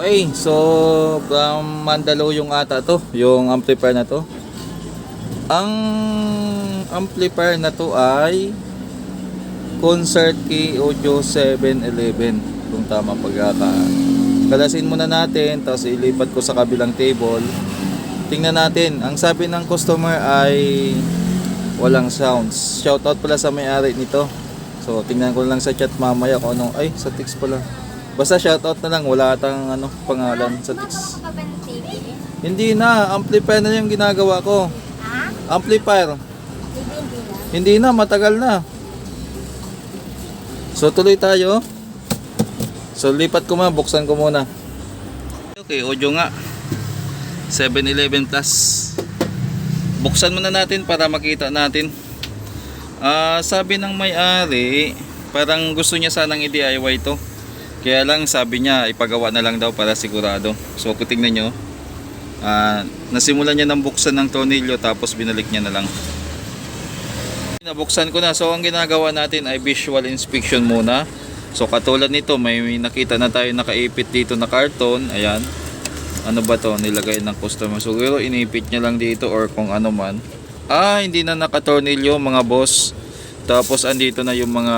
Okay, so from Mandalo yung ata to, yung amplifier na to. Ang amplifier na to ay Concert Key Audio 711 kung tama pagkaka. Kalasin muna natin, tapos ilipat ko sa kabilang table. Tingnan natin, ang sabi ng customer ay walang sounds. Shoutout pala sa may-ari nito. So, tingnan ko lang sa chat mamaya kung ano. Ay, sa text pala. Basta shoutout na lang, wala atang ano, pangalan sa text. Hindi na, amplifier na yung ginagawa ko. Ha? Amplifier. Hindi na. Matagal na. So tuloy tayo. So lipat ko muna, buksan ko muna. Okay, audio nga. 7-Eleven Plus. Buksan muna natin para makita natin. Ah, sabi ng may-ari, parang gusto niya sanang i-DIY to. Kaya lang sabi niya, ipagawa na lang daw para sigurado. So kung tingnan nyo, ah, nasimulan niya ng buksan ng tornilyo tapos binalik niya na lang. Nabuksan ko na. So ang ginagawa natin ay visual inspection muna. So katulad nito, may may nakita na tayo nakaipit dito na karton. Ayan. Ano ba to? Nilagay ng customer. So siguro inipit niya lang dito or kung ano man. Ah, hindi na nakatornilyo mga boss. Tapos andito na yung mga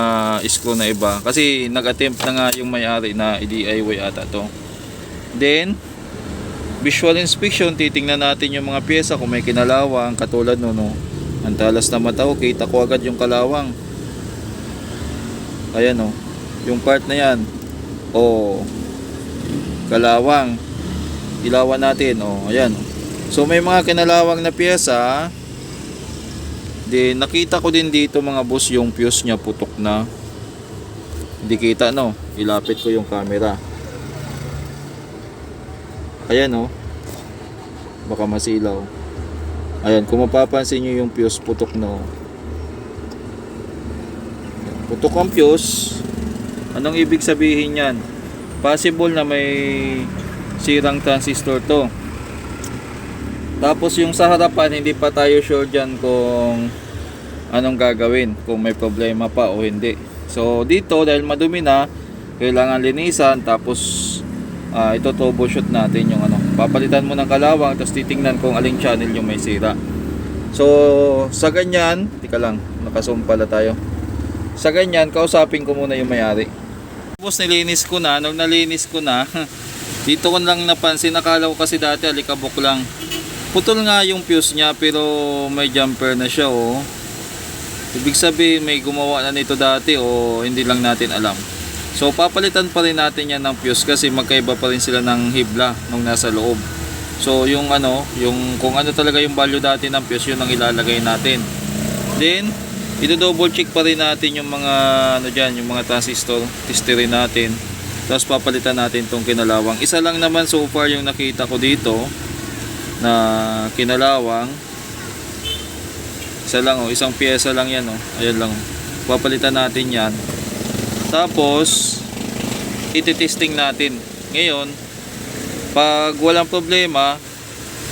screw na iba. Kasi nag-attempt na nga yung may-ari na i-DIY ata to. Then, visual inspection, titingnan natin yung mga pyesa kung may kinalawang katulad no, no. Ang talas na mata kita ko agad yung kalawang. Ayan o. Yung part na yan. O. Kalawang. Ilawan natin. O. Ayan. So may mga kinalawang na pyesa. Di nakita ko din dito mga boss yung fuse niya putok na. Hindi kita no. Ilapit ko yung camera. Ayan o. Baka masilaw. Ayan, kung mapapansin nyo yung fuse putok na. oh. Putok ang fuse. Anong ibig sabihin yan? Possible na may sirang transistor to. Tapos yung sa harapan, hindi pa tayo sure dyan kung anong gagawin. Kung may problema pa o hindi. So dito, dahil madumi na, kailangan linisan. Tapos ah, ito troubleshoot natin yung ano. Papalitan mo ng kalawang, tapos titingnan kung aling channel yung may sira. So, sa ganyan, tika lang, nakasum pala tayo. Sa ganyan, kausapin ko muna yung may-ari. Tapos nilinis ko na, nung nalinis ko na, dito ko lang napansin, akala ko kasi dati alikabok lang. Putol nga yung fuse niya, pero may jumper na siya, oh. Ibig sabihin, may gumawa na nito dati, o hindi lang natin alam. So, papalitan pa rin natin yan ng fuse kasi magkaiba pa rin sila ng hibla nung nasa loob. So, yung ano, yung kung ano talaga yung value dati ng fuse, yun ang ilalagay natin. Then, ito double check pa rin natin yung mga ano dyan, yung mga transistor, testerin natin. Tapos papalitan natin tong kinalawang. Isa lang naman so far yung nakita ko dito na kinalawang. Isa lang oh, isang pyesa lang yan oh. Ayan lang. Papalitan natin yan. Tapos ititesting natin. Ngayon, pag walang problema,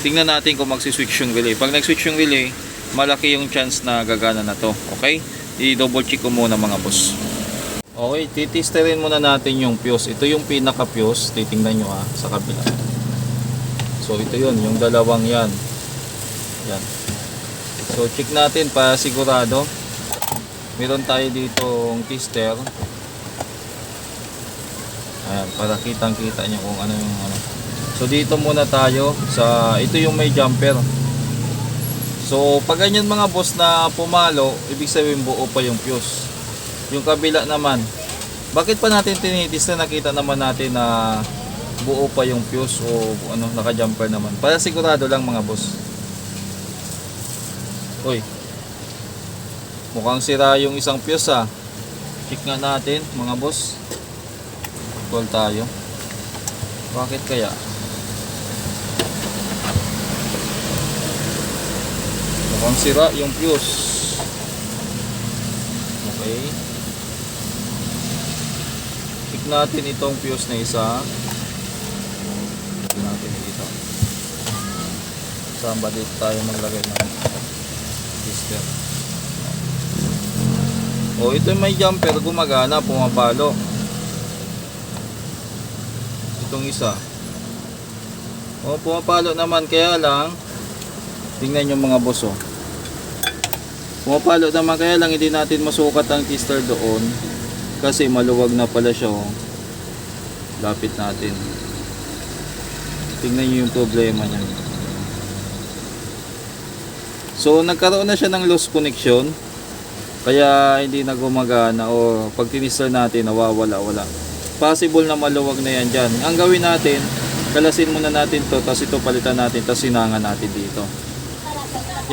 tingnan natin kung magsi-switch yung relay. Pag nag-switch yung relay, malaki yung chance na gagana na to. Okay? I-double check ko muna mga boss. Okay, titesterin muna natin yung fuse. Ito yung pinaka fuse. Titingnan nyo ha, sa kabila. So ito yun, yung dalawang yan. Yan. So check natin para sigurado. Meron tayo dito tester. Ayan, para kitang kita nyo kung ano yung ano. So dito muna tayo sa, ito yung may jumper. So pag ganyan mga boss na pumalo, ibig sabihin buo pa yung fuse. Yung kabila naman, bakit pa natin tinitis na nakita naman natin na buo pa yung fuse o ano, naka-jumper naman. Para sigurado lang mga boss. Uy. Mukhang sira yung isang fuse ah. Check nga natin mga boss. Call tayo. Bakit kaya? Mukhang sira yung fuse. Okay. Check natin itong fuse na isa. Check natin dito. Saan ba dito tayo maglagay ng tester? O ito may jumper gumagana, pumapalo. Itong isa. O, pumapalo naman. Kaya lang, tingnan yung mga boss, oh. Pumapalo naman. Kaya lang, hindi natin masukat ang tester doon. Kasi maluwag na pala siya, oh. Lapit natin. Tingnan nyo yung problema niya. So, nagkaroon na siya ng loose connection. Kaya hindi na gumagana o pag tinister natin nawawala wala. Possible na maluwag na yan dyan. Ang gawin natin, kalasin muna natin to tapos ito palitan natin tapos sinangan natin dito.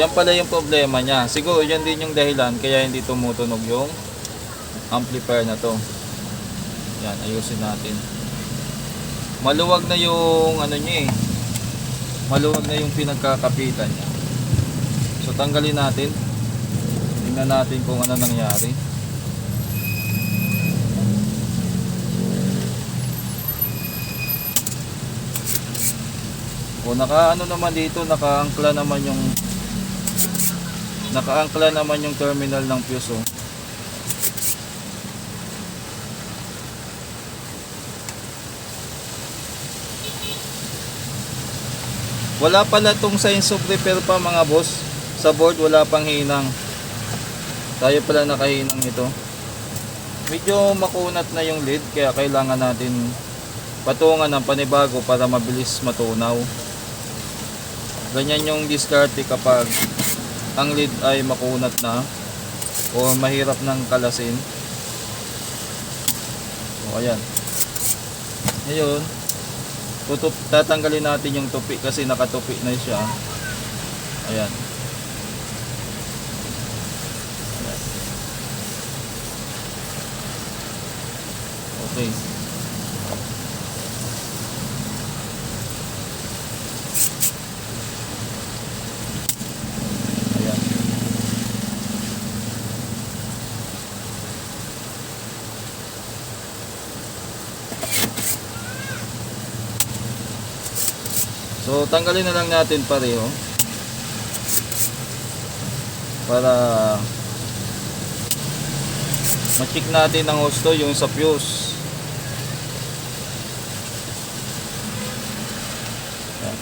Yan pala yung problema niya. Siguro yan din yung dahilan kaya hindi tumutunog yung amplifier na to. Yan, ayusin natin. Maluwag na yung ano niya eh. Maluwag na yung pinagkakapitan niya. So tanggalin natin. Tingnan natin kung ano nangyari. O naka ano naman dito, nakaangkla naman yung nakaangkla naman yung terminal ng fuse oh. Wala pala tong signs of repair pa mga boss. Sa board wala pang hinang. Tayo pala nakahinang ito. Medyo makunat na yung lid kaya kailangan natin patungan ng panibago para mabilis matunaw. Ganyan yung diskarte kapag ang lid ay makunat na o mahirap ng kalasin. O ayan. Ngayon, tutup, tatanggalin natin yung tupi kasi nakatupi na siya. Ayan. Okay. So, tanggalin na lang natin pareho. Para ma-check natin ang husto yung sa fuse. Yan.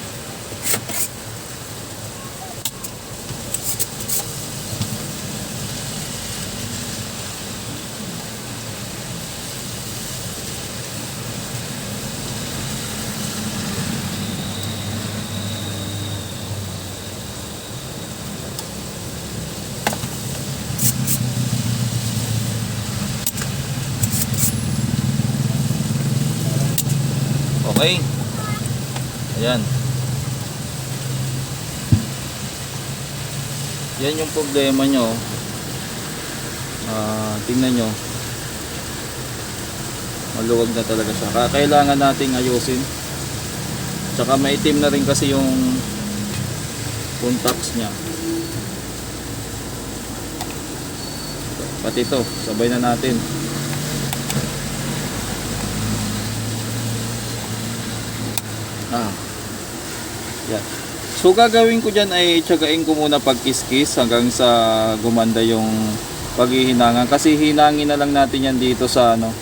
Okay. Ayan. Yan yung problema nyo. Ah, tingnan nyo. Maluwag na talaga siya. Kailangan nating ayusin. Tsaka maitim na rin kasi yung contacts niya. Pati ito, sabay na natin. Ah. Yan. So gagawin ko dyan ay tsagain ko muna pag kiss hanggang sa gumanda yung paghihinangan. Kasi hinangin na lang natin yan dito sa ano.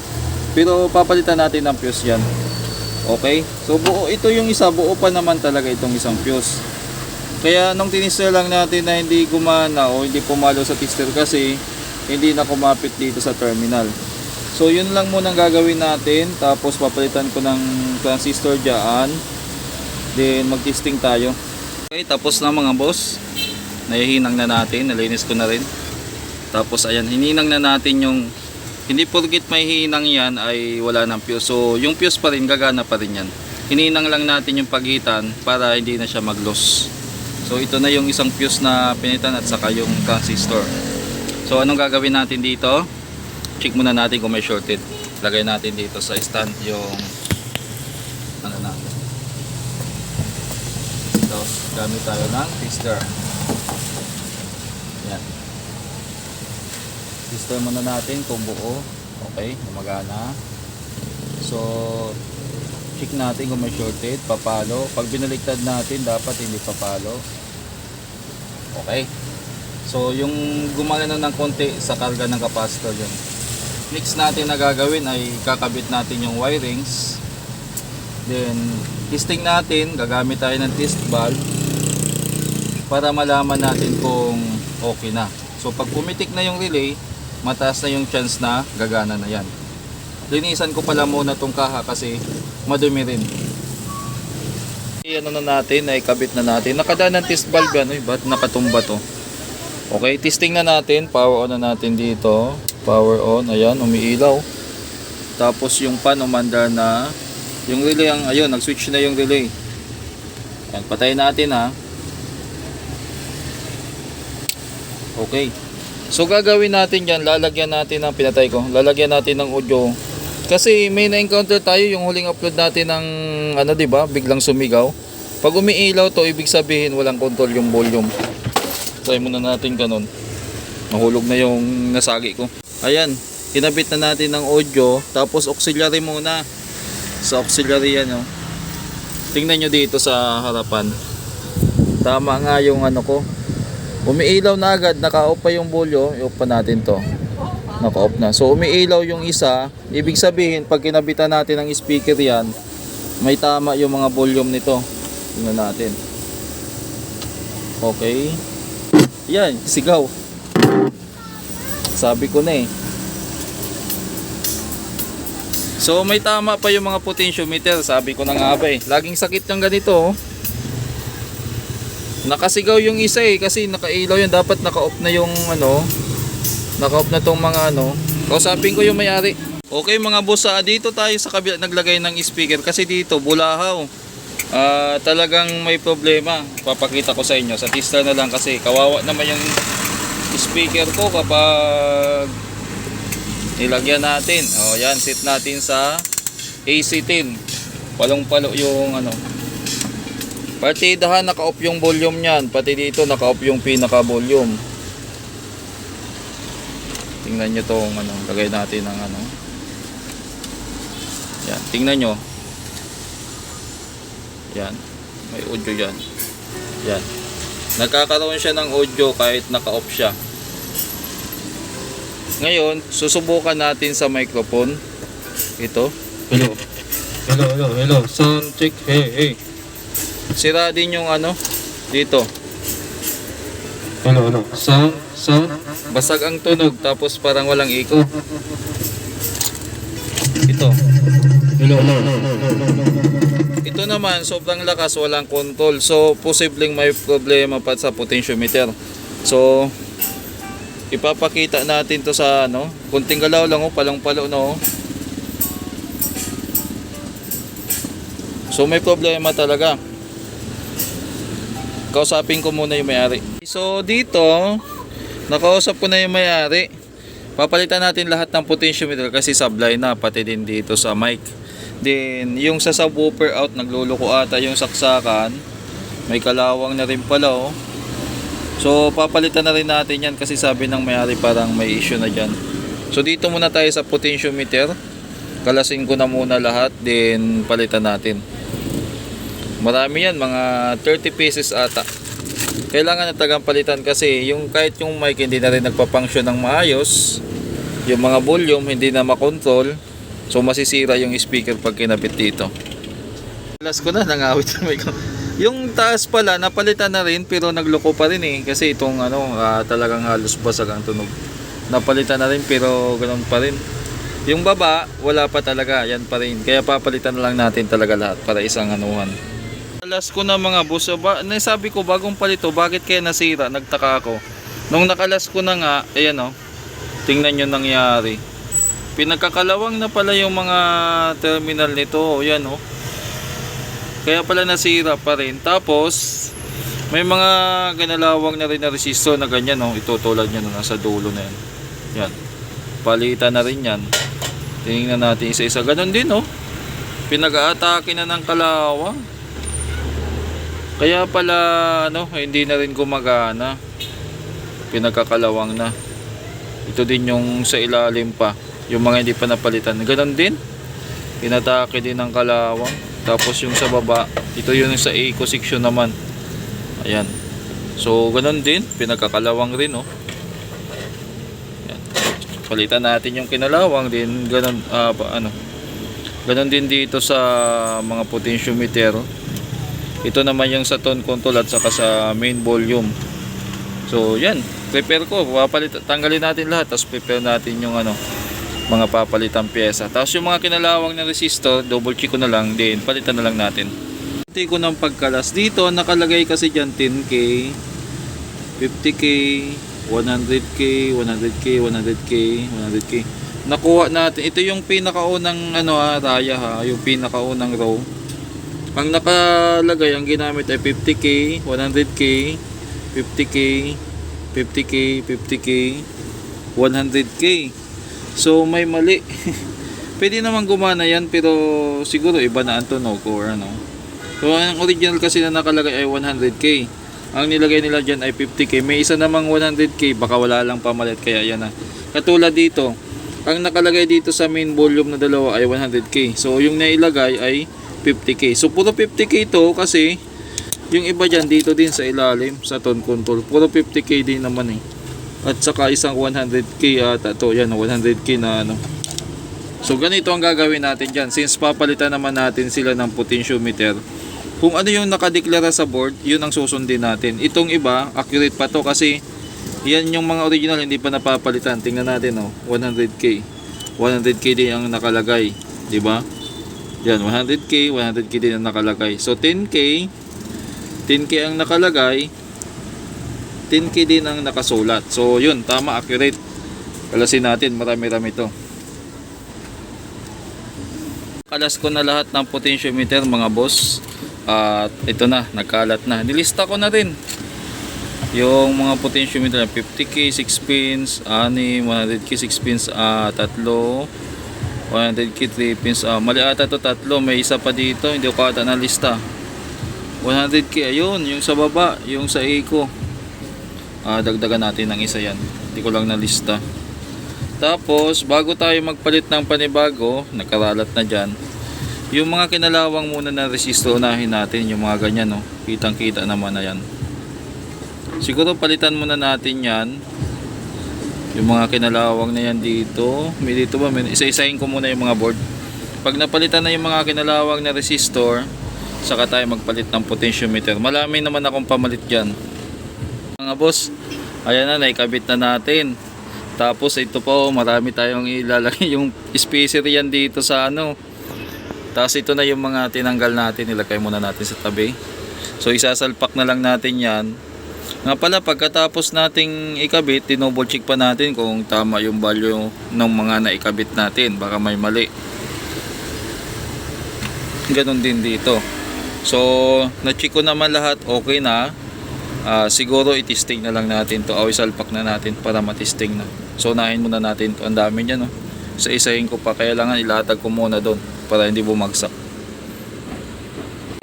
Pero papalitan natin ng fuse yan. Okay? So buo, ito yung isa, buo pa naman talaga itong isang fuse. Kaya nung tinister lang natin na hindi gumana o hindi pumalo sa tester kasi hindi na kumapit dito sa terminal. So yun lang muna ang gagawin natin. Tapos papalitan ko ng transistor dyan. Then mag-testing tayo. Okay, tapos na mga boss. Nahihinang na natin. Nalinis ko na rin. Tapos ayan, hininang na natin yung hindi porkit may hinang yan ay wala ng fuse. So yung fuse pa rin, gagana pa rin yan. Hininang lang natin yung pagitan para hindi na siya mag-loss. So ito na yung isang fuse na pinitan at saka yung transistor. So anong gagawin natin dito? Check muna natin kung may shorted. Lagay natin dito sa stand yung ano natin. Tapos gamit tayo ng tester. Yan. Tester muna natin kung buo. Okay, gumagana. So, check natin kung may shorted, papalo. Pag binaliktad natin, dapat hindi papalo. Okay. So, yung gumagana ng konti sa karga ng capacitor yun. Next natin na gagawin ay kakabit natin yung wirings Then, testing natin, gagamit tayo ng test valve para malaman natin kung okay na. So, pag pumitik na yung relay, mataas na yung chance na gagana na yan. Linisan ko pala muna tong kaha kasi madumi rin. Ano na natin, ay kabit na natin. Nakadaan ng test valve yan, uy, ba't nakatumba to? Okay, testing na natin. Power on na natin dito. Power on, ayan, umiilaw. Tapos yung pan umandar na. Yung relay ang ayun, nag-switch na yung relay. Ayan, patayin natin ha. Okay. So gagawin natin diyan, lalagyan natin ng pinatay ko. Lalagyan natin ng audio. Kasi may na-encounter tayo yung huling upload natin ng ano 'di ba? Biglang sumigaw. Pag umiilaw to, ibig sabihin walang control yung volume. Try muna natin ganun. Mahulog na yung nasagi ko. Ayan, kinabit na natin ng audio. Tapos auxiliary muna. Sa auxiliary yan, oh. Tingnan nyo dito sa harapan. Tama nga yung ano ko. Umiilaw na agad, naka-off pa yung volume. I-off pa natin to. Naka-off na. So umiilaw yung isa. Ibig sabihin, pag kinabitan natin ng speaker yan, may tama yung mga volume nito. Tingnan natin. Okay. Yan, sigaw. Sabi ko na eh. So may tama pa yung mga potentiometer, sabi ko na nga ba eh. Laging sakit yung ganito oh. Nakasigaw yung isa eh kasi nakailaw yun dapat naka-off na yung ano. Naka-off na tong mga ano. Kausapin ko yung may-ari. Okay mga boss, ah, dito tayo sa kabila naglagay ng speaker kasi dito bulahaw. Ah, talagang may problema. Papakita ko sa inyo sa tester na lang kasi kawawa naman yung speaker ko kapag nilagyan natin. O yan, set natin sa AC10. Palong-palo yung ano. Partidahan naka-off yung volume niyan. Pati dito naka-off yung pinaka-volume. Tingnan nyo tong ano, lagay natin ng ano. Yan, tingnan nyo. Yan. May audio yan. Yan. Nagkakaroon siya ng audio kahit naka-off siya. Ngayon, susubukan natin sa microphone. Ito. Hello. Hello, hello, hello. Sound check. Hey, hey. Sira din yung ano dito. Hello, hello. Sound, sound. Basag ang tunog tapos parang walang echo. Ito. Hello, hello. Ito naman sobrang lakas, walang control. So posibleng may problema pa sa potentiometer. So ipapakita natin to sa ano, kunting galaw lang oh, palong-palo no. So may problema talaga. Kausapin ko muna yung may-ari. So dito, nakausap ko na yung may-ari. Papalitan natin lahat ng potentiometer kasi sablay na pati din dito sa mic. Then yung sa subwoofer out nagluluko ata yung saksakan. May kalawang na rin pala oh. So papalitan na rin natin yan kasi sabi ng may-ari parang may issue na dyan. So dito muna tayo sa potentiometer. Kalasin ko na muna lahat then palitan natin. Marami yan, mga 30 pieces ata. Kailangan na tagang palitan kasi yung kahit yung mic hindi na rin nagpa-function ng maayos. Yung mga volume hindi na makontrol. So masisira yung speaker pag kinabit dito. Last ko na nangawit yung mic. Yung taas pala napalitan na rin pero nagloko pa rin eh kasi itong ano ah, talagang halos basag ang tunog. Napalitan na rin pero ganoon pa rin. Yung baba wala pa talaga, yan pa rin. Kaya papalitan na lang natin talaga lahat para isang anuhan. Last ko na mga boss, ba, nasabi ko bagong palito, bakit kaya nasira? Nagtaka ako. Nung nakalas ko na nga, ayan oh. Tingnan nyo nangyari. Pinagkakalawang na pala yung mga terminal nito, ayan oh. Kaya pala nasira pa rin. Tapos, may mga ganalawang na rin na resistor na ganyan oh. Itutulad nyo na nasa dulo na yan. Yan. Palitan na rin yan. Tingnan natin isa-isa. Ganon din oh. Pinag-aatake na ng kalawang. Kaya pala ano, hindi na rin gumagana. Pinagkakalawang na. Ito din yung sa ilalim pa, yung mga hindi pa napalitan. Ganon din. Pinatake din ng kalawang. Tapos yung sa baba, ito yung sa eco section naman. Ayan. So ganon din, pinagkakalawang rin oh. Ayan. Palitan natin yung kinalawang din, ganon ah, pa- ano. Ganon din dito sa mga potentiometer. Ito naman yung sa tone control at saka sa main volume. So, yan. Prepare ko. Papalit, tanggalin natin lahat. Tapos prepare natin yung ano, mga papalitang pyesa. Tapos yung mga kinalawang na resistor, double check ko na lang din. Palitan na lang natin. Hindi ko ng pagkalas. Dito, nakalagay kasi dyan 10K, 50K, 100K, 100K, 100K, 100K. Nakuha natin. Ito yung pinakaunang ano ha, raya ha. Yung pinakaunang row. Ang nakalagay, ang ginamit ay 50K, 100K, 50K, 50K, 50K, 100K. So may mali. Pwede naman gumana yan pero siguro iba na ang tunog or ano. So ang original kasi na nakalagay ay 100K. Ang nilagay nila dyan ay 50K. May isa namang 100K baka wala lang pamalit kaya yan na. Katulad dito, ang nakalagay dito sa main volume na dalawa ay 100K. So yung nailagay ay 50k. So puro 50k to kasi yung iba dyan dito din sa ilalim sa tone control. Puro 50k din naman eh. At saka isang 100k ata to. Yan 100k na ano. So ganito ang gagawin natin dyan. Since papalitan naman natin sila ng potentiometer. Kung ano yung nakadeklara sa board, yun ang susundin natin. Itong iba, accurate pa to kasi yan yung mga original hindi pa napapalitan. Tingnan natin oh, 100k. 100k din ang nakalagay, 'di ba? Yan, 100k, 100k din ang nakalagay. So, 10k, 10k ang nakalagay, 10k din ang nakasulat. So, yun, tama, accurate. Kalasin natin, marami-rami to. Kalas ko na lahat ng potentiometer mga boss. At ito na, nagkalat na. Nilista ko na rin. Yung mga potentiometer, 50k, 6 pins, 6, 100k, 6 pins, ah, tatlo, 100k 3 pins. Ah, mali ata to tatlo. May isa pa dito. Hindi ko ata na lista. 100k. Ayun. Yung sa baba. Yung sa eco. Ah, dagdagan natin ng isa yan. Hindi ko lang na lista. Tapos, bago tayo magpalit ng panibago, nakaralat na dyan. Yung mga kinalawang muna na resistor, unahin natin. Yung mga ganyan, no. Kitang kita naman na yan. Siguro palitan muna natin yan. Yung mga kinalawang na yan dito. May dito ba? Isa-isahin ko muna yung mga board. Pag napalitan na yung mga kinalawang na resistor, saka tayo magpalit ng potentiometer. Malami naman akong pamalit dyan. Mga boss, ayan na, naikabit na natin. Tapos ito po, marami tayong ilalagay yung spacer yan dito sa ano. Tapos ito na yung mga tinanggal natin, ilagay muna natin sa tabi. So isasalpak na lang natin yan. Nga pala, pagkatapos nating ikabit, tinouble check pa natin kung tama yung value ng mga naikabit natin. Baka may mali. Ganon din dito. So, na-check ko naman lahat, okay na. Ah, siguro itisting na lang natin to o isalpak na natin para matisting na. So, unahin muna natin to. Ang dami niya, no? Sa isahin ko pa, kailangan ilatag ko muna doon para hindi bumagsak.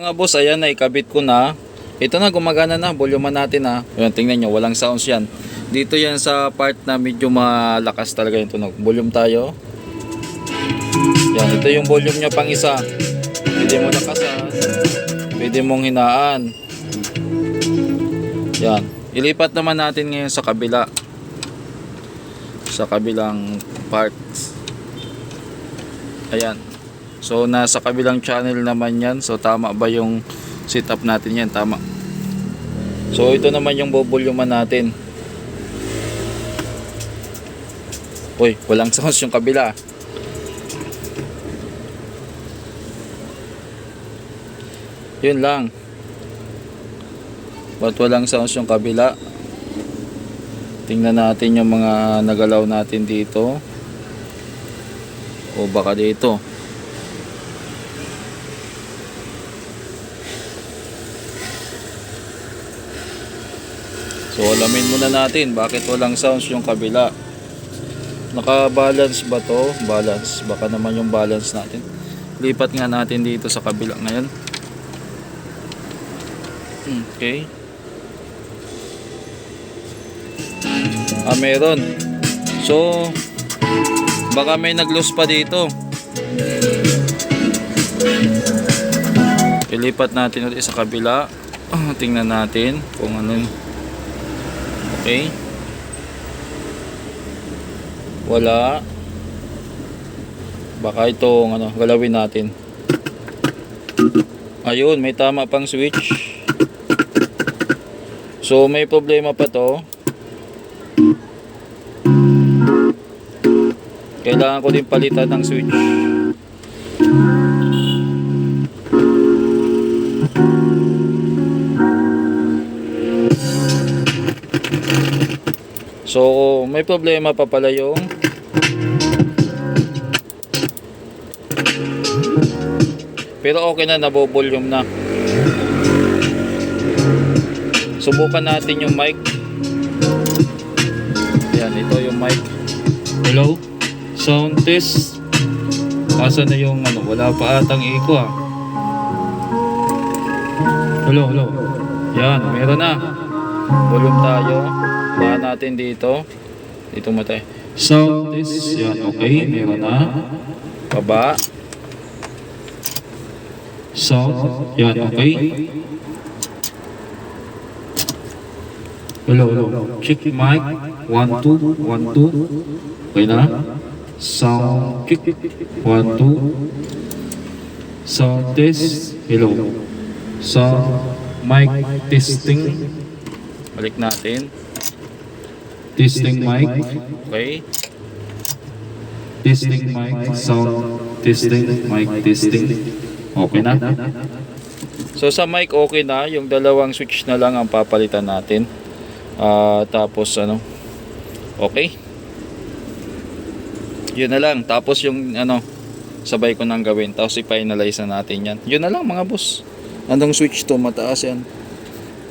Mga boss, ayan na, ikabit ko na. Ito na, gumagana na. Volume natin ha. Ayan, tingnan nyo, walang sounds yan. Dito yan sa part na medyo malakas talaga yung tunog. Volume tayo. Yan, ito yung volume niya pang isa. Pwede mo lakasan. Pwede mong hinaan. Yan. Ilipat naman natin ngayon sa kabila. Sa kabilang parts. Ayan. So, nasa kabilang channel naman yan. So, tama ba yung setup natin yan? Tama. So, ito naman yung bobolyuman natin. Uy, walang sounds yung kabila. Yun lang. Ba't walang sounds yung kabila? Tingnan natin yung mga nagalaw natin dito. O baka dito. So alamin muna natin bakit walang sounds yung kabila. Naka-balance ba to? Balance. Baka naman yung balance natin. Lipat nga natin dito sa kabila ngayon. Okay. Ah, meron. So, baka may nag-lose pa dito. Ilipat natin ulit sa kabila. Ah, Tingnan natin kung ano yun. Okay. Wala. Baka itong ano, galawin natin. Ayun, may tama pang switch. So may problema pa to. Kailangan ko din palitan ng switch. So, may problema pa pala yung Pero okay na, nabovolume na. Subukan natin yung mic. Yan, ito yung mic. Hello? Sound test. Asa na yung ano? Wala pa atang echo ah. Hello, hello. Yan, meron na. Volume tayo. Bahan natin dito. Dito tayo. Sound test. Yan, okay. Meron na. Baba. Sound. Yan, okay. Hello, hello. Check mic. One, two, one, two. Okay na? Sound check. One, two. Sound test. Hello. Sound mic testing. Balik natin. Testing mic. Okay. Testing mic. Sound testing. Mic testing. Okay na? So sa mic okay na, yung dalawang switch na lang ang papalitan natin. Ah, tapos ano, okay. Yun na lang. Tapos yung ano, sabay ko nang gawin. Tapos i-finalize na natin yan. Yun na lang mga boss. Andong switch to, mataas yan.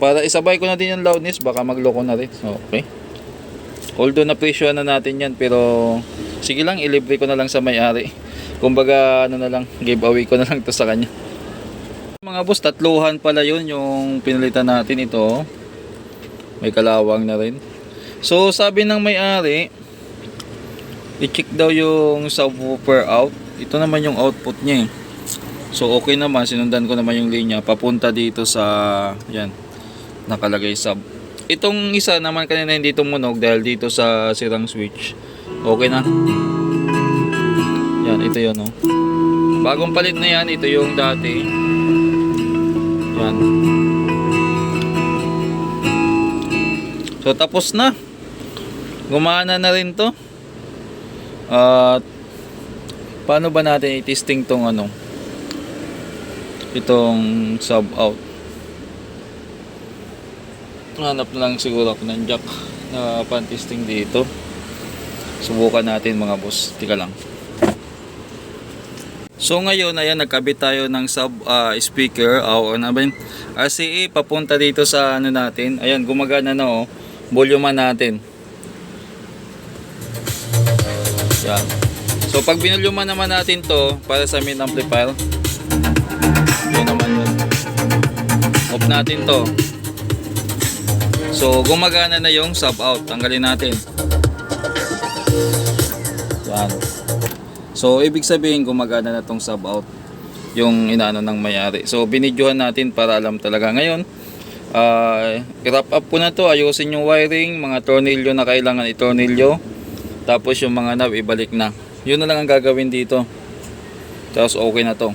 Para isabay ko na din yung loudness, baka magloko na rin. Okay. Although na presyo na natin yan, pero sige lang, ilibre ko na lang sa may-ari. Kumbaga, ano na lang, giveaway ko na lang to sa kanya. Mga boss, tatluhan pala yun yung pinalitan natin ito. May kalawang na rin. So, sabi ng may-ari, i-check daw yung subwoofer out. Ito naman yung output niya eh. So, okay naman. Sinundan ko naman yung linya. Papunta dito sa, yan, nakalagay sub. Itong isa naman kanina hindi tumunog dahil dito sa sirang switch. Okay na. Yan, ito yun oh. Bagong palit na yan. Ito yung dati. Yan. So tapos na. Gumana na rin to. At paano ba natin i-testing tong ano? Itong sub out. Hanap na lang siguro ako ng jack na pan-testing dito. Subukan natin mga boss. Tika lang. So ngayon, ayan, nagkabit tayo ng sub ah, speaker o ano ba yun? RCA papunta dito sa ano natin. Ayan, gumagana na oh. Volume natin. Yan. So pag binuluma naman natin to para sa main amplifier. Yun naman yun. Off natin to. So gumagana na yung sub out. Tanggalin natin. Yan. So, ibig sabihin gumagana na tong sub out yung inaano ng mayari. So, binidyohan natin para alam talaga. Ngayon, uh, i-wrap up ko na to. Ayusin yung wiring, mga tornilyo na kailangan itornilyo. Tapos yung mga knob, ibalik na. Yun na lang ang gagawin dito. Tapos, okay na to.